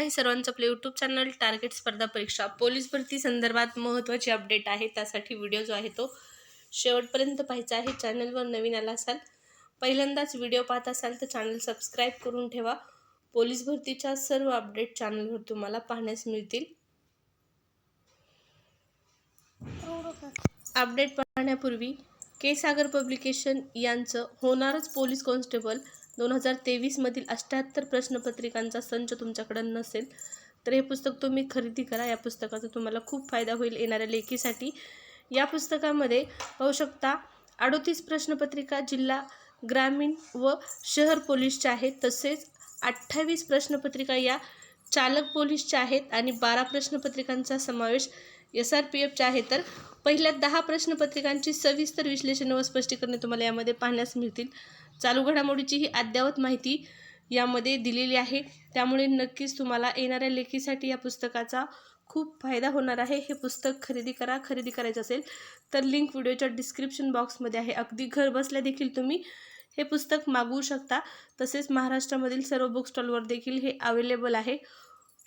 आहे. सर्वांचं आपलं यूट्यूब चॅनल टार्गेट स्पर्धा परीक्षा पोलीस भरती संदर्भात महत्त्वाची अपडेट आहे. त्यासाठी व्हिडिओ जो आहे तो शेवटपर्यंत पाहायचा आहे. चॅनलवर नवीन आला असाल पहिल्यांदाच व्हिडिओ पाहत असाल तर चॅनल सबस्क्राईब करून ठेवा. पोलीस भरतीच्या सर्व अपडेट चॅनलवर तुम्हाला पाहण्यास मिळतील. अपडेट पाहण्यापूर्वी के सागर पब्लिकेशन यांचं होणारच पोलीस कॉन्स्टेबल दोन हजार तेवीसमधील अठ्ठ्याहत्तर प्रश्नपत्रिकांचा संच तुमच्याकडं नसेल तर हे पुस्तक तुम्ही खरेदी करा. या पुस्तकाचा तुम्हाला खूप फायदा होईल येणाऱ्या लेखीसाठी. या पुस्तकामध्ये पाहू शकता अडोतीस प्रश्नपत्रिका जिल्हा ग्रामीण व शहर पोलीसच्या आहेत. तसेच अठ्ठावीस प्रश्नपत्रिका या चालक पोलीसच्या आहेत आणि बारा प्रश्नपत्रिकांचा समावेश एस आर पी एफच्या आहे. तर पहिल्या दहा प्रश्नपत्रिकांची सविस्तर विश्लेषण व स्पष्टीकरणे तुम्हाला यामध्ये पाहण्यास मिळतील. चालू घडामोडीची ही अद्ययावत माहिती यामध्ये दिलेली आहे. त्यामुळे नक्कीच तुम्हाला येणाऱ्या लेखीसाठी या पुस्तकाचा खूप फायदा होणार आहे. हे पुस्तक खरेदी करा खरेदी करायचं असेल तर लिंक व्हिडिओच्या डिस्क्रिप्शन बॉक्समध्ये आहे. अगदी घर बसल्या देखील तुम्ही हे पुस्तक मागवू शकता. तसेच महाराष्ट्रामधील सर्व बुक स्टॉलवर देखील हे अवेलेबल आहे.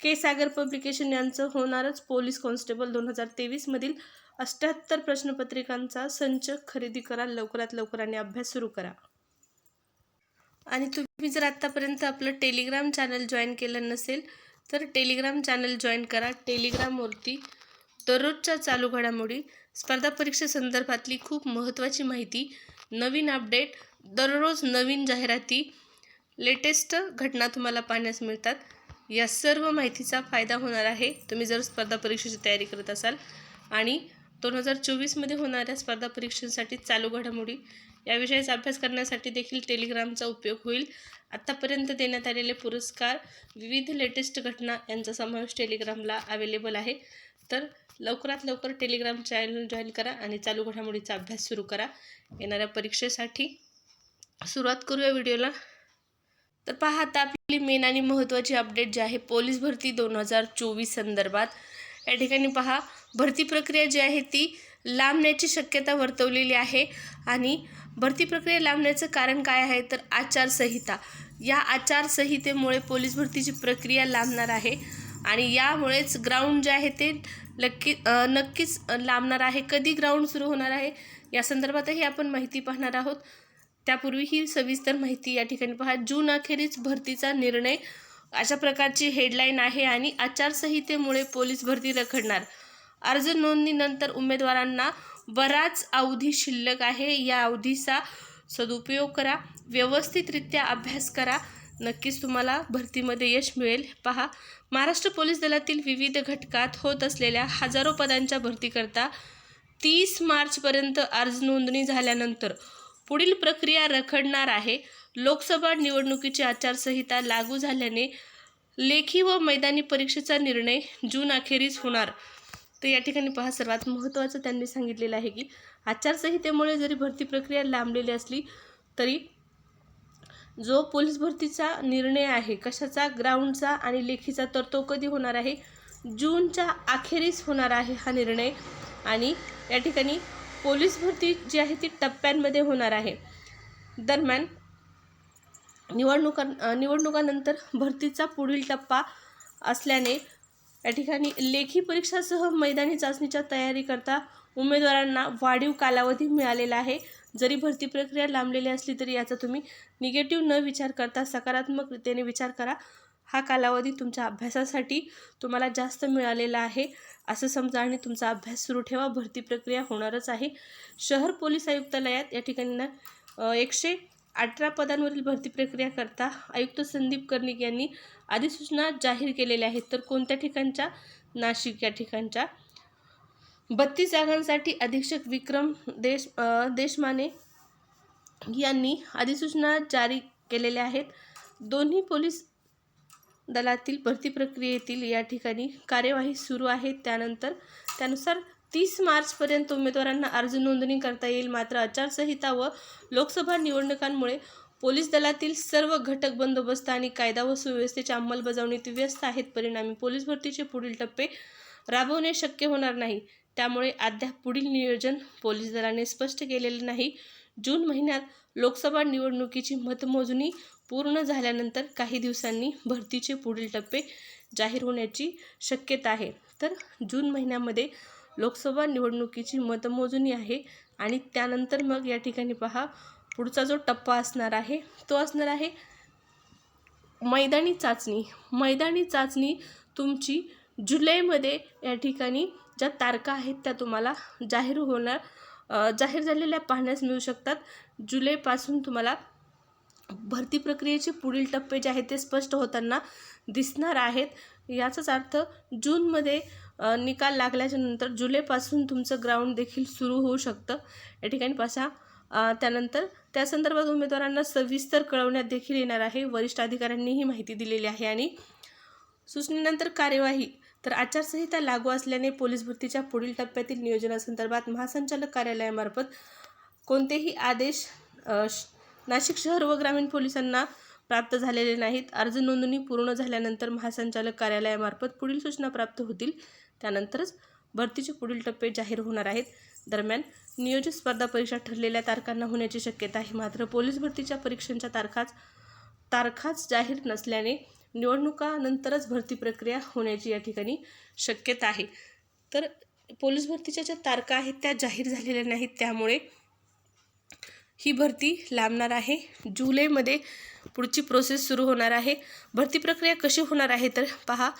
के सागर पब्लिकेशन यांचं होणारच पोलीस कॉन्स्टेबल दोन हजार तेवीसमधील अठ्ठ्याहत्तर प्रश्नपत्रिकांचा संच खरेदी करा. लवकरात लवकर आणि अभ्यास सुरू करा. आणि तुम्ही जर आत्तापर्यंत आपलं टेलिग्राम चॅनल जॉईन केलं नसेल तर टेलिग्राम चॅनल जॉईन करा. टेलिग्रामवरती दररोजच्या चालू घडामोडी स्पर्धा परीक्षे संदर्भातली खूप महत्त्वाची माहिती नवीन अपडेट दररोज नवीन जाहिराती लेटेस्ट घटना तुम्हाला पाहण्यास मिळतात. या सर्व माहितीचा फायदा होणार आहे. तुम्ही जर स्पर्धा परीक्षेची तयारी करत असाल आणि दोन हजार चोवीसमध्ये होणाऱ्या स्पर्धा परीक्षांसाठी चालू घडामोडी. याविषयीचा अभ्यास करण्यासाठी देखील टेलिग्रामचा उपयोग होईल. आत्तापर्यंत देण्यात आलेले पुरस्कार विविध लेटेस्ट घटना यांचा समावेश टेलिग्रामला अवेलेबल आहे. तर लवकरात लवकर टेलिग्राम चॅनल जॉईन करा आणि चालू घडामोडीचा अभ्यास सुरू करा. येणाऱ्या परीक्षेसाठी सुरुवात करूया व्हिडिओला. तर पहा आता आपली मेन आणि महत्त्वाची अपडेट जी आहे पोलीस भरती दोन हजार चोवीस संदर्भात. या ठिकाणी पहा भरती प्रक्रिया जी आहे ती लांबण्याची शक्यता वर्तवलेली आहे. आणि भरती प्रक्रिया लांबण्याचं कारण काय आहे? तर आचारसंहिता. या आचारसंहितेमुळे पोलीस भरतीची प्रक्रिया लांबणार आहे. आणि यामुळेच ग्राउंड जे आहे ते नक्की नक्कीच लांबणार आहे. कधी ग्राउंड सुरू होणार आहे? या संदर्भातही आपण माहिती पाहणार आहोत. त्यापूर्वी ही सविस्तर माहिती या ठिकाणी पहा. जून अखेरीस भरतीचा निर्णय अशा प्रकारची हेडलाईन आहे आणि आचारसंहितेमुळे पोलीस भरती रखडणार. अर्ज नोंदणीनंतर उमेदवारांना बराच अवधी शिल्लक आहे. या अवधीचा सदुपयोग करा. व्यवस्थितरित्या अभ्यास करा. नक्कीच तुम्हाला भरतीमध्ये यश मिळेल. पहा महाराष्ट्र पोलीस दलातील विविध घटकात होत असलेल्या हजारो पदांच्या भरतीकरता तीस मार्चपर्यंत अर्ज नोंदणी झाल्यानंतर पुढील प्रक्रिया रखडणार आहे. लोकसभा निवडणुकीची आचारसंहिता लागू झाल्याने लेखी व मैदानी परीक्षेचा निर्णय जून अखेरीस होणार. तर या ठिकाणी पहा सर्वात महत्त्वाचं त्यांनी सांगितलेलं आहे की आचारसंहितेमुळे जरी भरती प्रक्रिया लांबलेली असली तरी जो पोलीस भरतीचा निर्णय आहे कशाचा ग्राउंडचा आणि लेखीचा तर तो कधी होणार आहे? जूनच्या अखेरीस होणार आहे हा निर्णय. आणि या ठिकाणी पोलीस भरती जी आहे ती टप्प्यांमध्ये होणार आहे. दरम्यान निवडणुका निवडणुकानंतर भरतीचा पुढील टप्पा असल्याने या ठिकाणी लेखी परीक्षासह मैदानी चाचणीच्या तयारीकरता उमेदवारांना वाढीव कालावधी मिळालेला आहे. जरी भरती प्रक्रिया लांबलेली असली तरी याचा तुम्ही निगेटिव्ह न विचार करता सकारात्मकतेने विचार करा. हा कालावधी तुमच्या अभ्यासासाठी तुम्हाला जास्त मिळालेला आहे. असं समजा आणि तुमचा अभ्यास सुरू ठेवा. भरती प्रक्रिया होणारच आहे. शहर पोलीस आयुक्तालयात या ठिकाणी ना एकशे अठरा पदांवरील भरती प्रक्रिया करता आयुक्त संदीप कर्णिक यांनी अधिसूचना जाहीर केलेल्या आहेत. तर कोणत्या ठिकाणच्या? नाशिक या ठिकाणच्या. बत्तीस जागांसाठी अधीक्षक विक्रम देश देशमाने यांनी अधिसूचना जारी केलेल्या आहेत. दोन्ही पोलीस दलातील भरती प्रक्रियेतील या ठिकाणी कार्यवाही सुरू आहे. त्यानंतर त्यानुसार तीस मार्चपर्यंत उमेदवारांना अर्ज नोंदणी करता येईल. मात्र आचारसंहिता व लोकसभा निवडणुकांमुळे पोलीस दलातील सर्व घटक बंदोबस्त आणि कायदा व सुव्यवस्थेच्या अंमलबजावणीत व्यस्त आहेत. परिणामी पोलीस भरतीचे पुढील टप्पे राबवणे शक्य होणार नाही. त्यामुळे अद्याप पुढील नियोजन पोलीस दलाने स्पष्ट केलेले नाही. जून महिन्यात लोकसभा निवडणुकीची मतमोजणी पूर्ण झाल्यानंतर काही दिवसांनी भरतीचे पुढील टप्पे जाहीर होण्याची शक्यता आहे. तर जून महिन्यामध्ये लोकसभा निवडणुकीची मतमोजणी आहे. आणि त्यानंतर मग या ठिकाणी पहा पुढचा जो टप्पा असणार आहे तो असणार आहे मैदानी चाचणी. मैदानी चाचणी तुमची जुलैमध्ये या ठिकाणी ज्या तारखा आहेत त्या तुम्हाला जाहीर होणार जाहीर झालेल्या पाहण्यास मिळू शकतात. जुलैपासून तुम्हाला भरती प्रक्रियेचे पुढील टप्पे जे आहेत ते स्पष्ट होताना दिसणार आहेत. याचाच अर्थ जूनमध्ये निकाल लागल्याच्या नंतर जुलैपासून तुमचं ग्राउंड देखील सुरू होऊ शकतं. या ठिकाणी पासा. त्यानंतर त्या संदर्भात उमेदवारांना सविस्तर कळवण्यात देखील येणार आहे. वरिष्ठ अधिकाऱ्यांनी ही माहिती दिलेली आहे आणि सूचनेनंतर कार्यवाही. तर आचारसंहिता लागू असल्याने पोलीस भरतीच्या पुढील टप्प्यातील नियोजनासंदर्भात महासंचालक कार्यालयामार्फत कोणतेही आदेश श- नाशिक शहर व ग्रामीण पोलिसांना प्राप्त झालेले नाहीत. अर्ज नोंदणी पूर्ण झाल्यानंतर महासंचालक कार्यालयामार्फत पुढील सूचना प्राप्त होतील. त्यानंतरच भरतीचे पुढील टप्पे जाहीर होणार आहेत. दरम्यान नियोजित स्पर्धा परीक्षा ठरलेल्या तारखांना होण्याची शक्यता आहे. मात्र पोलीस भरतीच्या परीक्षांच्या तारखाच तारखाच जाहीर नसल्याने निवडणुकानंतरच भरती प्रक्रिया होण्याची या ठिकाणी शक्यता आहे. तर पोलीस भरतीच्या ज्या तारखा आहेत त्या जाहीर झालेल्या नाहीत. त्यामुळे ही भरती लांबणार आहे. जुलैमध्ये पुढची प्रोसेस सुरू होणार आहे. भरती प्रक्रिया कशी होणार आहे तर पहा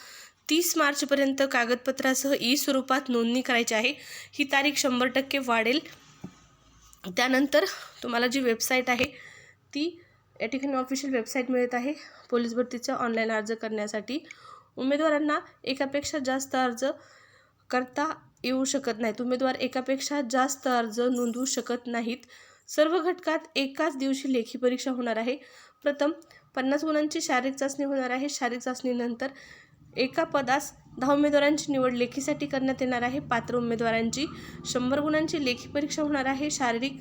तीस मार्चपर्यंत कागदपत्रासह ई स्वरूपात नोंदणी करायची आहे. ही तारीख शंभर टक्के वाढेल. त्यानंतर तुम्हाला जी वेबसाईट आहे ती या ठिकाणी ऑफिशियल वेबसाईट मिळत आहे. पोलीस भरतीचा ऑनलाईन अर्ज करण्यासाठी. उमेदवारांना एकापेक्षा जास्त अर्ज करता येऊ शकत नाहीत. उमेदवार एकापेक्षा जास्त अर्ज नोंदवू शकत नाहीत. सर्व घटकात एकाच दिवशी लेखी परीक्षा होणार आहे. प्रथम पन्नास गुणांची शारीरिक चाचणी होणार आहे. शारीरिक चाचणीनंतर एका पदास दहा उमेदवारांची निवड लेखीसाठी करण्यात येणार आहे. पात्र उमेदवारांची शंभर गुणांची लेखी परीक्षा होणार आहे. शारीरिक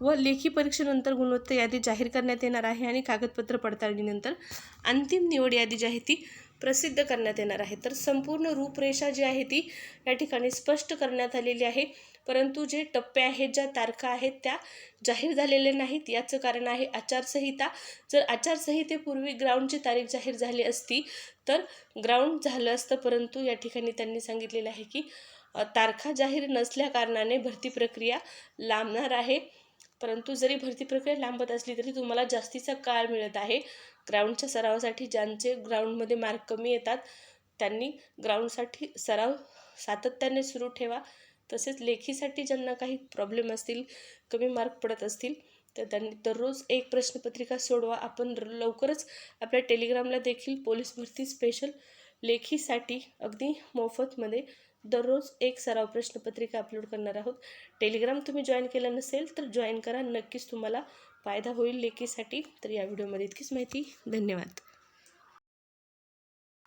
व लेखी परीक्षेनंतर गुणवत्ता यादी जाहीर करण्यात येणार आहे आणि कागदपत्र पडताळणीनंतर अंतिम निवड यादी जी आहे ती प्रसिद्ध करण्यात येणार आहे. तर संपूर्ण रूपरेषा जी आहे ती या ठिकाणी स्पष्ट करण्यात आलेली आहे. परंतु जे टप्पे आहेत ज्या तारखा आहेत त्या जाहीर झालेल्या नाहीत. याचं कारण आहे आचारसंहिता. जर आचारसंहितेपूर्वी ग्राउंडची तारीख जाहीर झाली असती तर ग्राउंड झालं असतं. परंतु या ठिकाणी त्यांनी सांगितलेलं आहे की तारखा जाहीर नसल्या कारणाने भरती प्रक्रिया लांबणार आहे. परंतु जरी भरती प्रक्रिया लांबत असली तरी तुम्हाला जास्तीचा काळ मिळत आहे. ग्राउंडच्या सरावासाठी ज्यांचे ग्राउंडमध्ये मार्क कमी येतात त्यांनी ग्राउंडसाठी सराव सातत्याने सुरू ठेवा. तसेच लेखीसाठी ज्यांना काही प्रॉब्लेम असतील कमी मार्क पडत असतील तर त्यांनी दररोज एक प्रश्नपत्रिका सोडवा. आपण लवकरच आपल्या टेलिग्रामला देखील पोलीस भरती स्पेशल लेखीसाठी अगदी मोफतमध्ये दररोज एक सराव प्रश्नपत्रिका अपलोड करणार आहोत. टेलिग्राम तुम्ही जॉईन केलं नसेल तर जॉईन करा. नक्कीच तुम्हाला फायदा होईल लेखीसाठी. तर या व्हिडिओमध्ये इतकीच माहिती. धन्यवाद.